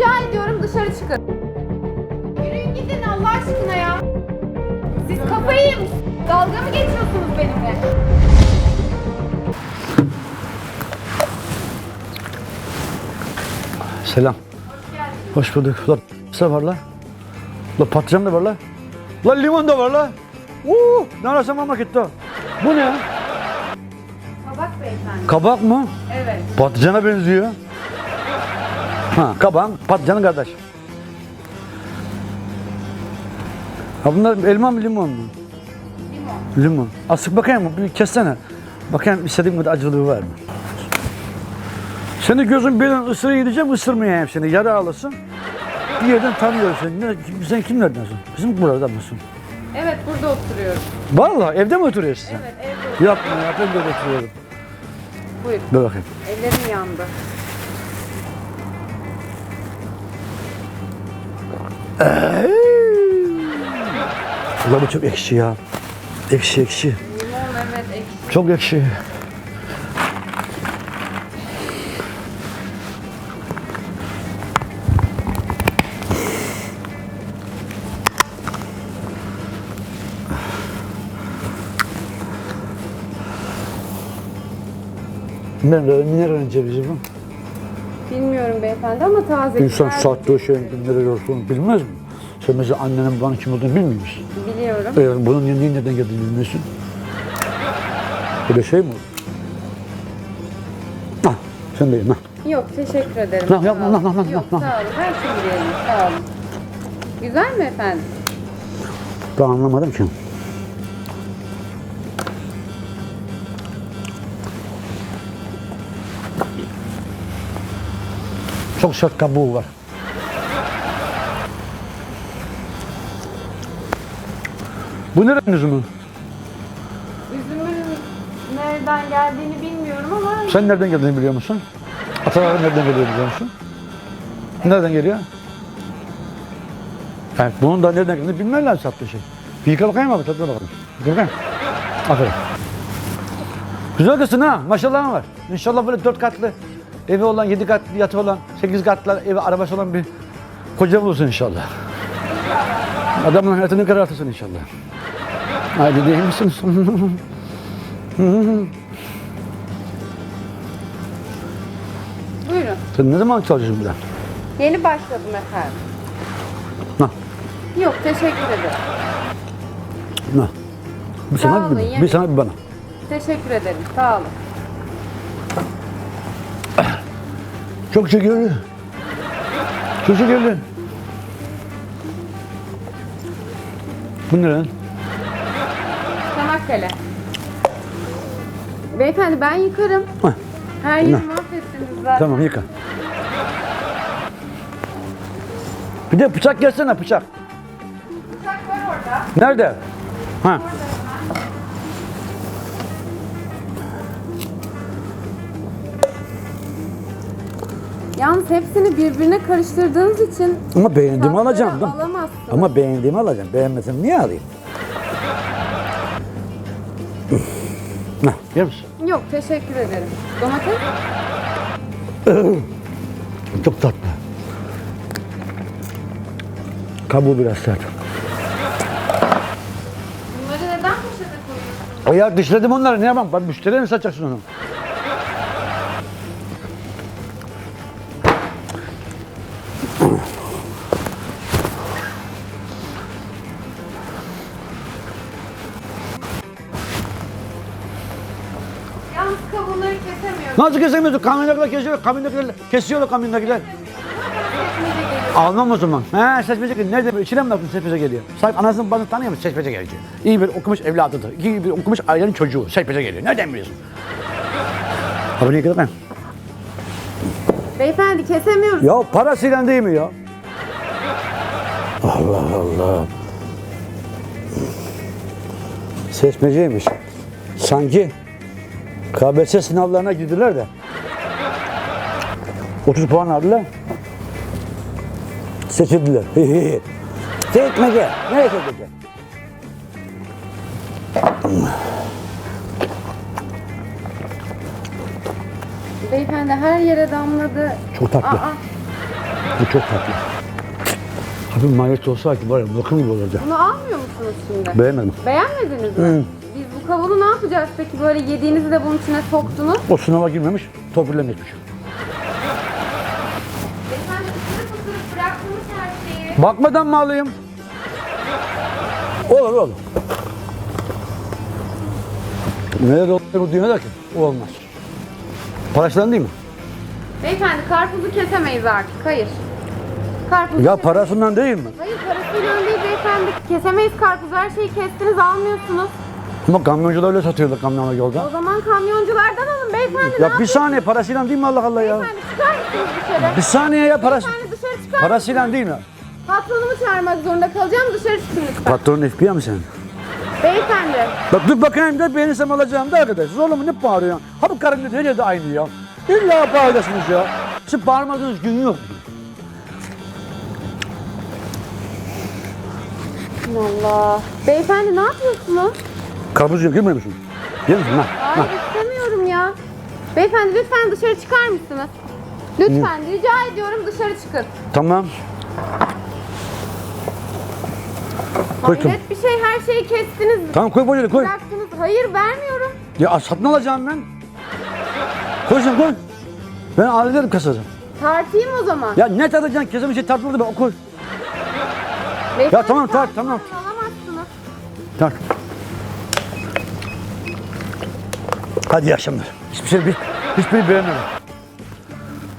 Rica ediyorum dışarı çıkın. Yürüyün gidin Allah aşkına ya. Siz kafayı yemişsiniz. Dalga mı geçiyorsunuz benimle? Selam. Hoş bulduk. La p- var la. La patlıcan da var la. La limon da var la. Uuu. Ne arasam memlekette. Bu ne? Kabak beyefendi. Kabak mı? Evet. Patlıcana benziyor. Ha, kabağın patlıcanın kardeş. Ha bunlar elma mı limon mu? Limon. Limon. Asık bakayım bir kessene. Bakayım istediğim kadar acılığı var mı? Seni gözün birden ısırı yiyeceğim ısırmayayım seni. Yara alasın. Bir yerden tanıyorum seni. Ne, sen kimlerdensin? Bizim buradan mısın? Evet burada oturuyorum. Vallahi evde mi oturuyorsun sen? Evet evde. Yapma ya ben de oturuyorum. Buyur. Dur bakayım. Ellerim yandı. Ulan bu çok ekşi ya. Ekşi ekşi. Evet ekşi. Çok ekşi. Nerede? Mineral cevizi bu. Bilmiyorum beyefendi ama taze. İnsan sattığı şeyin mineral olduğunu bilmez mi? Sen mesela annenin babanın kim olduğunu bilmiyor musun? Biliyorum. Ee, bunun niye nereden geldiğini bilmiyorsun. Böyle şey mi olur? Ah, sen de yiyin, ah. Yok teşekkür ederim. Nah, yapma, Sağ olun. nah, nah, nah, Yok nah. sağ olun. Her şey yiyelim. Sağ olun. Güzel mi efendim? Ben anlamadım ki. Çok sert kabuğu var. Bu nerenin üzümü? Üzümün nereden geldiğini bilmiyorum ama Sen nereden geldiğini biliyor musun? Ataların nereden geliyor biliyor musun? Nereden geliyor? Yani bunun da nereden geldiğini bilmen lazım sattığı şey. Bir yıka bakayım abi tadına bakalım. Yıka bakayım. Aferin. Güzel kızsın ha maşallahın var. İnşallah böyle dört katlı evi olan, yedi katlı yatı olan, sekiz katlı evi, arabası olan bir koca bulursun inşallah. Adamın hayatını karartırsın inşallah. Haydi değil misiniz? buyurun. Sen ne zaman çalışıyorsun burada? Yeni başladım efendim. Ha. Yok teşekkür ederim. Ha. Bir Sağ sana olun, bir, yemin- bir sana bir bana. Teşekkür ederim. Sağ olun. Çok şekerli. Çok şekerli. Bu ne lan? Çanakkale. Beyefendi ben yıkarım. Hah, Her yeri mahvettiniz zaten. Tamam yıka. Bir de bıçak gelsene bıçak. Bıçak var orada. Nerede? Ha. Yalnız hepsini birbirine karıştırdığınız için Ama beğendiğimi tatları alacağım değil mi? alamazsınız. Ama beğendiğimi alacağım. Beğenmesem niye alayım? Nah, yer misin? Yok teşekkür ederim. Domates? Çok tatlı. Kabuğu biraz sert. Bunları neden poşete koyuyorsunuz? O ya dişledim onları ne yapayım? Ben müşteriye mi satacaksın onu? Yalnız kavunları kesemiyorum. Nasıl kesemiyorsun? Kamyondakiler kesiyor, kamyondakiler kesiyorlar kamyondakiler. Almam o zaman. He seçmece. Nerede? İçine mi baktın seçmece geliyor? Sahip anasını bazını tanıyor musun? Seçmece geliyor. İyi bir okumuş evladıdır. İyi bir okumuş ailenin çocuğu. Seçmece geliyor. Nereden biliyorsun? Abi niye kadar Beyefendi kesemiyoruz. Ya parasıyla değil mi ya? Allah Allah. Seçmeceymiş. Sanki KBS sınavlarına girdiler de 30 puan aldılar. Seçildiler. Seçmece. Ne seçmece? Beyefendi her yere damladı. Çok tatlı. Aa, Bu çok tatlı. Hafif mayonez olsa ki var ya bakım gibi olurdu. Bunu almıyor musunuz şimdi? Beğenmedim. Beğenmediniz mi? Hı. Bu kavunu ne yapacağız peki? Böyle yediğinizi de bunun içine soktunuz. O sınava girmemiş, torpille geçmiş. Beyefendi ısırıp ısırıp bıraktınız her şeyi. Bakmadan mı alayım? Olur olur. Neler oluyor bu dünyada ki? Olmaz. Parasından değil mi? Beyefendi karpuzu kesemeyiz artık. Hayır. Karpuzu Ya parasından değil mi? Hayır parasıyla değil beyefendi. Kesemeyiz karpuzu. Her şeyi kestiniz almıyorsunuz. Ama kamyoncular öyle satıyorlar kamyonla yolda. O zaman kamyonculardan alın beyefendi. ne Ya bir saniye parasıyla değil mi Allah Allah ya? Beyefendi çıkar mısınız dışarı? Bir saniye ya parası. Beyefendi dışarı çıkar Parasıyla değil mi? Patronumu çağırmak zorunda kalacağım. Dışarı çıkın lütfen. Patronun FBI mi sen? Beyefendi. Bak dur bakayım da beğenirsem alacağım da arkadaş. Oğlum ne bağırıyorsun? Ha bu karın da nerede aynı ya? İlla bağırıyorsunuz ya. Siz bağırmadığınız gün yok. Allah. Beyefendi ne yapıyorsunuz? Karpuz yiyor, girmiyor musun? Yer misin? Ha, ha. Hayır istemiyorum ya. Beyefendi lütfen dışarı çıkar mısınız? Lütfen rica ediyorum dışarı çıkın. Tamam. Koy tamam. Hayret bir şey her şeyi kestiniz. Tamam koy poşeti koy. Bıraktınız. Hayır vermiyorum. Ya satın alacağım ben. Koy sen koy. Ben hallederim kasada. Tartayım o zaman. Ya ne tarayacaksın? Kesin bir şey tartmadı ben o koy. Beyefendi, Ya tamam, tart, tartmadan tamam. Alamazsınız. Tart. Hadi iyi akşamlar. Hiçbir şey, bir, hiçbir şey beğenmedim.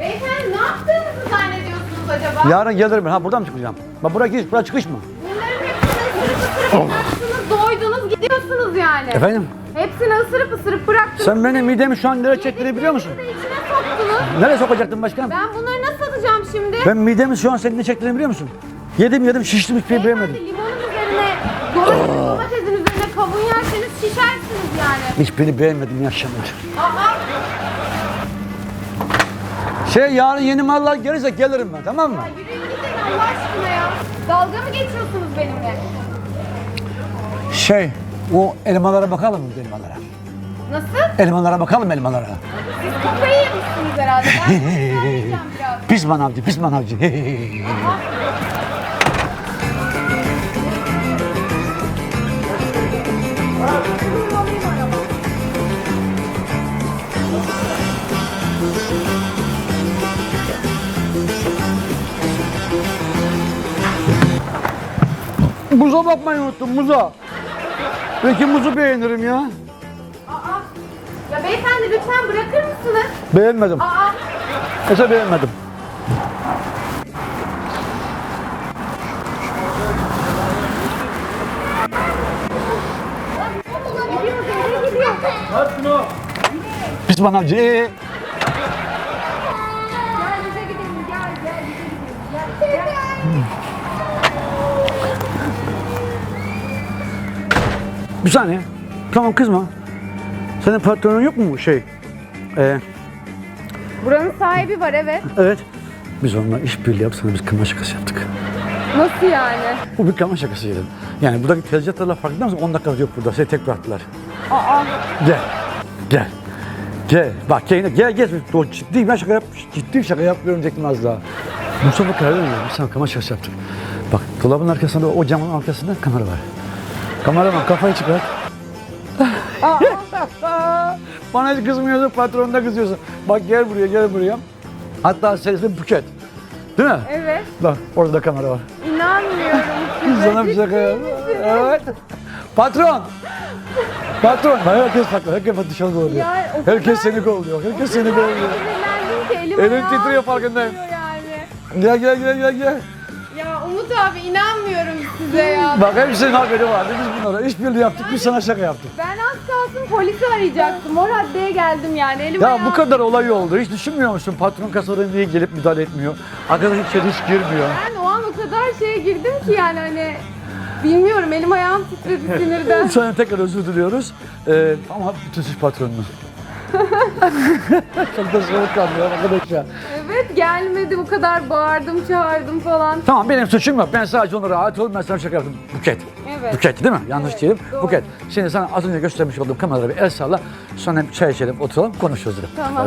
Beyefendi ne yaptığınızı zannediyorsunuz acaba? Yarın gelirim ben. Ha buradan mı çıkacağım? Bak buraya giriş, buraya çıkış mı? Bunların hepsini ısırıp ısırıp bıraktınız. Doydunuz gidiyorsunuz yani. Efendim? Hepsini ısırıp ısırıp bıraktınız. Sen benim midemi şu an nereye çektiğini biliyor musun? Yediklerinizi de içine soktunuz. Nereye sokacaktın başkan? Ben bunları nasıl atacağım şimdi? Ben midemi şu an senin ne çektiğini biliyor musun? Yedim yedim şiştim hiçbir şey beğenmedim. Beyefendi limonun üzerine, domates, domatesin üzerine kavun yerseniz şişersiniz yani. Hiçbirini beğenmedim. Aa, Şey yarın yeni mallar gelirse gelirim ben tamam mı? ya yürüyün gidin Allah aşkına ya. Dalga mı geçiyorsunuz benimle? Şey o elmalara bakalım mı elmalara? Nasıl? Elmalara bakalım elmalara. Siz kafayı yemişsiniz herhalde. Ben bunu söyleyeceğim biraz. Pis manavcı pis manavcı. Muza bakmayı unuttum muza. Peki muzu beğenirim ya. Aa, ya beyefendi lütfen bırakır mısınız? Beğenmedim. Aa, Mesela beğenmedim. Pis manavcı. Bir saniye. Tamam kızma. Senin patronun yok mu şey? Ee, Buranın sahibi var evet. evet. Biz onunla işbirliği yapıp sana biz kına şakası yaptık. Nasıl yani? Bu bir kına şakasıydı. Yani buradaki tezgahlarla farkında mısın? 10 dakika yok burada. Seni tek bıraktılar. Aa, Gel. Gel. Gel. Bak kendine gel gel. O ciddi ben şaka yap. Ciddi bir şaka yapmıyorum diyecektim az daha. Mustafa karar vermiyor. Biz sana kama şakası yaptık. Bak dolabın arkasında o camın arkasında kamera var. Kameraman kafayı çıkart. Bana hiç kızmıyorsun, patronuna kızıyorsun. Bak gel buraya, gel buraya. Hatta senin ismin Buket. Değil mi? evet. Bak orada da kamera var. İnanmıyorum. Sana bir şaka misiniz? Evet. Patron. Patron. Herkes saklı. Herkes dışarı kovalıyor. Ya, o kadar- Herkes seni kovalıyor. Herkes seni sinirlendim ki elim Elin ayağım titriyor farkındayım. titriyor Yani. Gel gel gel gel gel. Ya Umut abi inanmıyorum size ya. Bak hepsinin haberi vardı. Biz bunlara işbirliği yaptık. Biz sana şaka yaptık. Ben az kalsın polisi arayacaktım. O raddeye geldim yani. Elim Ya ayağım- bu kadar olay oldu. Hiç düşünmüyor musun? Patron kasada niye gelip müdahale etmiyor? Arkadaş içeri hiç girmiyor. Ben o an o kadar şeye girdim ki yani hani bilmiyorum elim ayağım titredi sinirden. Sana tekrar özür diliyoruz. Ee, ama bütün suç patronunun. Çok da soğukkanlı ya arkadaş ya. evet gelmedi bu kadar bağırdım çağırdım falan. Tamam benim suçum yok. Ben sadece ona rahat ol. Ben sana şaka yaptım. Buket. Evet. Buket değil mi? Yanlış Evet, değilim. doğru. Buket. Şimdi sana az önce göstermiş olduğum kameralara bir el salla. Sonra bir çay içelim, oturalım, konuşuruz. Tamam.